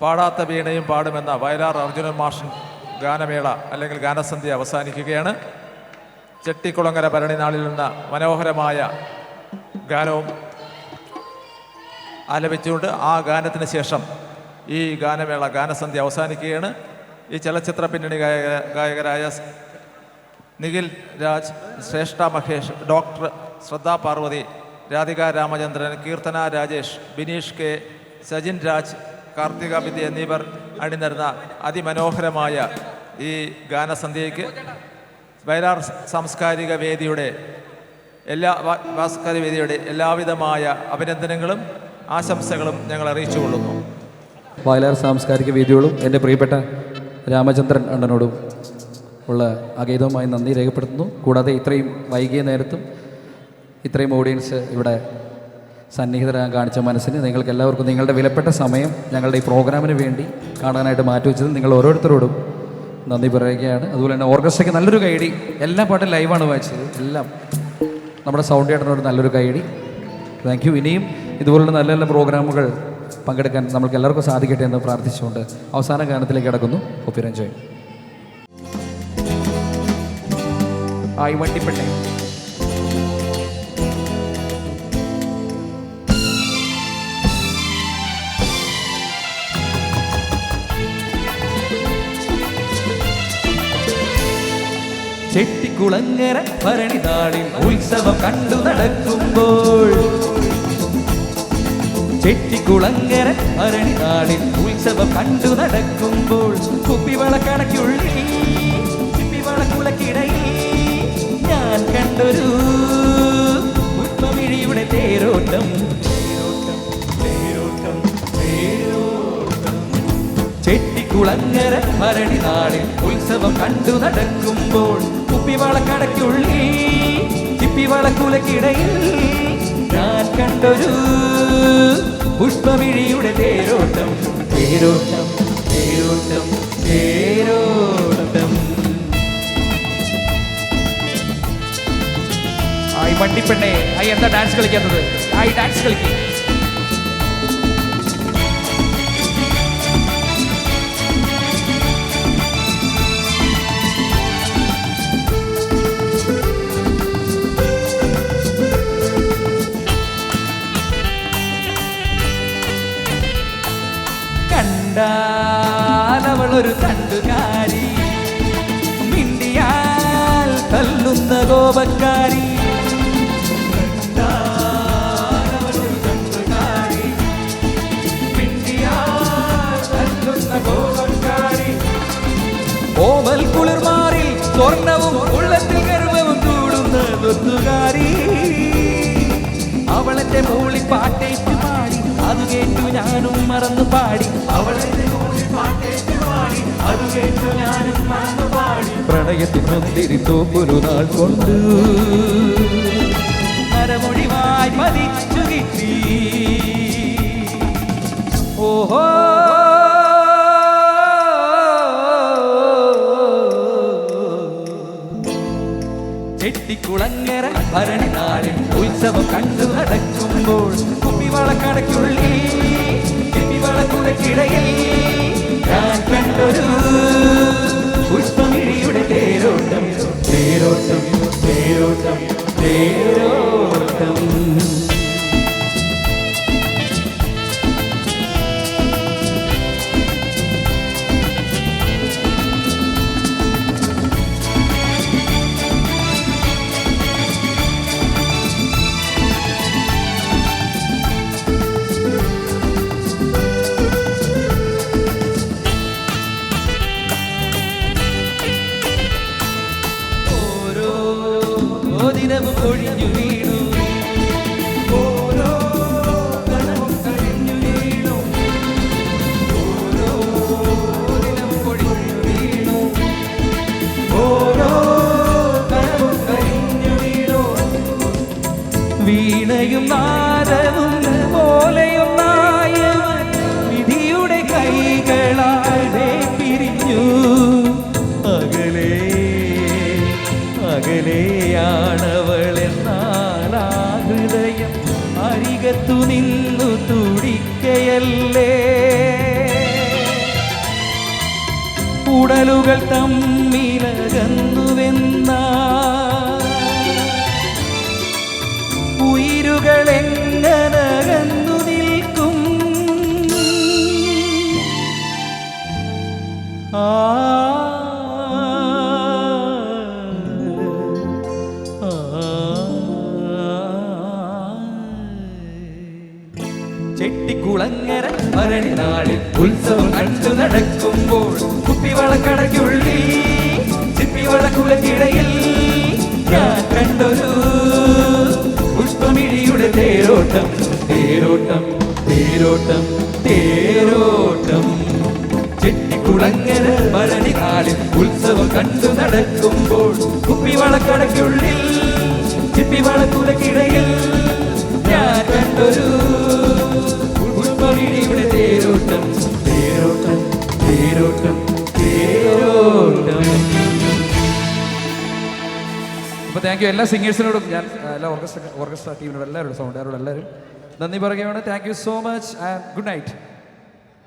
പാടാത്ത വീണയും പാടുമെന്ന വയലാർ അർജുനൻ മാഷൻ ഗാനമേള അല്ലെങ്കിൽ ഗാനസന്ധ്യ അവസാനിക്കുകയാണ്. ചെട്ടിക്കുളങ്ങര ഭരണി നാളിൽ നിന്ന് മനോഹരമായ ഗാനവും ആലപിച്ചുകൊണ്ട് ആ ഗാനത്തിന് ശേഷം ഈ ഗാനമേള ഗാനസന്ധ്യ അവസാനിക്കുകയാണ്. ഈ ചലച്ചിത്ര പിന്നണി ഗായക ഗായകരായ നിഖിൽ രാജ് ശ്രേഷ്ഠ മഹേഷ് ഡോക്ടർ ശ്രദ്ധാ പാർവതി രാധിക രാമചന്ദ്രൻ കീർത്തന രാജേഷ് ബിനീഷ് കെ സജിൻ രാജ് കാർത്തിക വിദ്യ എന്നിവർ അണിനിരുന്ന അതിമനോഹരമായ ഈ ഗാനസന്ധ്യയ്ക്ക് വയലാർ സാംസ്കാരിക വേദിയുടെ എല്ലാ സാംസ്കാരിക വേദിയുടെ എല്ലാവിധമായ അഭിനന്ദനങ്ങളും ആശംസകളും ഞങ്ങൾ അറിയിച്ചു കൊള്ളുന്നു വയലാർ സാംസ്കാരിക വേദിയോടും എന്റെ പ്രിയപ്പെട്ട രാമചന്ദ്രൻ അണ്ണനോടും ഉള്ള അഗീതവുമായി നന്ദി രേഖപ്പെടുത്തുന്നു. കൂടാതെ ഇത്രയും വൈകിയ നേരത്തും ഇത്രയും ഓഡിയൻസ് ഇവിടെ സന്നിഹിതരാകാൻ കാണിച്ച മനസ്സിന് നിങ്ങൾക്ക് എല്ലാവർക്കും നിങ്ങളുടെ വിലപ്പെട്ട സമയം ഞങ്ങളുടെ ഈ പ്രോഗ്രാമിന് വേണ്ടി കാണാനായിട്ട് മാറ്റിവെച്ചത് നിങ്ങൾ ഓരോരുത്തരോടും നന്ദി പറയുകയാണ്. അതുപോലെ തന്നെ ഓർക്കസ്ട്രയ്ക്ക് നല്ലൊരു കൈഡി എല്ലാ പാട്ടും ലൈവാണ് വായിച്ചത്. എല്ലാം. നമ്മുടെ സൗണ്ട് ചേട്ടനോട് നല്ലൊരു കൈഡി താങ്ക് യു ഇനിയും ഇതുപോലുള്ള നല്ല നല്ല പ്രോഗ്രാമുകൾ പങ്കെടുക്കാൻ നമ്മൾക്ക് എല്ലാവർക്കും സാധിക്കട്ടെ എന്ന് പ്രാർത്ഥിച്ചുകൊണ്ട് അവസാന ഗാനത്തിലേക്ക് കിടക്കുന്നു. ഒപ്പിരഞ്ജോയ് ആയി വണ്ടിപ്പെട്ടെ. ചെട്ടിക്കുളങ്ങര ഭരണിനാളിൽ ഉത്സവം കണ്ടു നടക്കുമ്പോൾ. ചെട്ടിക്കുളങ്ങര ഭരണിനാളിൽ ഉത്സവം കണ്ടു നടക്കുമ്പോൾ. കുപ്പിവളക്കണക്കുള്ളിൽ കുപ്പിവളക്കുളക്കിടയിൽ ഞാൻ കണ്ടൊരു ഉത്മവിഴിയുടെ തേരോട്ടം. ചെട്ടിക്കുളങ്ങര ഭരണി നാളിൽ ഉത്സവം കണ്ടു നടക്കുമ്പോൾ. കുപ്പിവളക്കടയ്ക്കുള്ളിൽ ചിപ്പിവളക്കുലക്കിടയിൽ ഞാൻ കണ്ടൊരു പുഷ്പമിഴിയുടെ തേരോട്ടം തേരോട്ടം തേരോട്ടം തേരോട്ടം. ആയി വണ്ടിപ്പെണ്ണേ ആയി എന്താ ഡാൻസ് കളിക്കുന്നത് ആയി ഡാൻസ് കളിക്കുക കണ്ടാൽ ഒരു തണ്ടുകാരി മിണ്ടിയാൽ തല്ലുന്ന കോപക്കാരി. അവളെന്റെ മൂളി പാട്ടേറ്റ് പാടി. അത് കേട്ടു ഞാനും മറന്നു പാടി. അവളെന്റെ മൂളി പാട്ടേറ്റ് പാടി. അത് കേട്ടു ഞാനും മറന്നു പാടി. പ്രണയത്തിനൊത്തിരി തോപ്പൊരു നാൾ കൊണ്ട്. മരമൊഴിവായി പതിച്ചു കിട്ടി. ഓഹോ. ചെട്ടിക്കുളങ്ങര ഭരണി ഉത്സവം കണ്ടു നടക്കുമ്പോൾ കുപ്പിവളക്കടയ്ക്കുള്ളിൽ Eu por índio rio ഉടലല്ലേ ഉടലുകൾ തമ്മിലകന്നുവെന്ന ഉയരുകൾ എങ്ങനകന്നു നിൽക്കും ആ ചെട്ടിക്കുളങ്ങര ഭരണി നാളിൽ ഉത്സവം കണ്ടു നടക്കുമ്പോൾ കുപ്പിവളക്കടയ്ക്കുള്ളിൽ ചിപ്പിവളക്കുലക്കിടയിൽ ഞാൻ കണ്ടൊരു പുഷ്പമിഴിയുടെ തേരോട്ടം തേരോട്ടം തേരോട്ടം തേരോട്ടം. ചെട്ടിക്കുളങ്ങര ഭരണി നാളിൽ ഉത്സവം കണ്ടു നടക്കുമ്പോൾ കുപ്പിവളക്കടയ്ക്കുള്ളിൽ താങ്ക് യു എല്ലാ സിംഗേഴ്സിനോടും ഞാൻ എല്ലാ ഓർക്കസ്ട്ര ഓർക്കസ്ട്ര ടീമിനോടും എല്ലാവരോടും സൗണ്ട് എല്ലാവരും നന്ദി പറയുകയാണ്. Thank you so much and good night.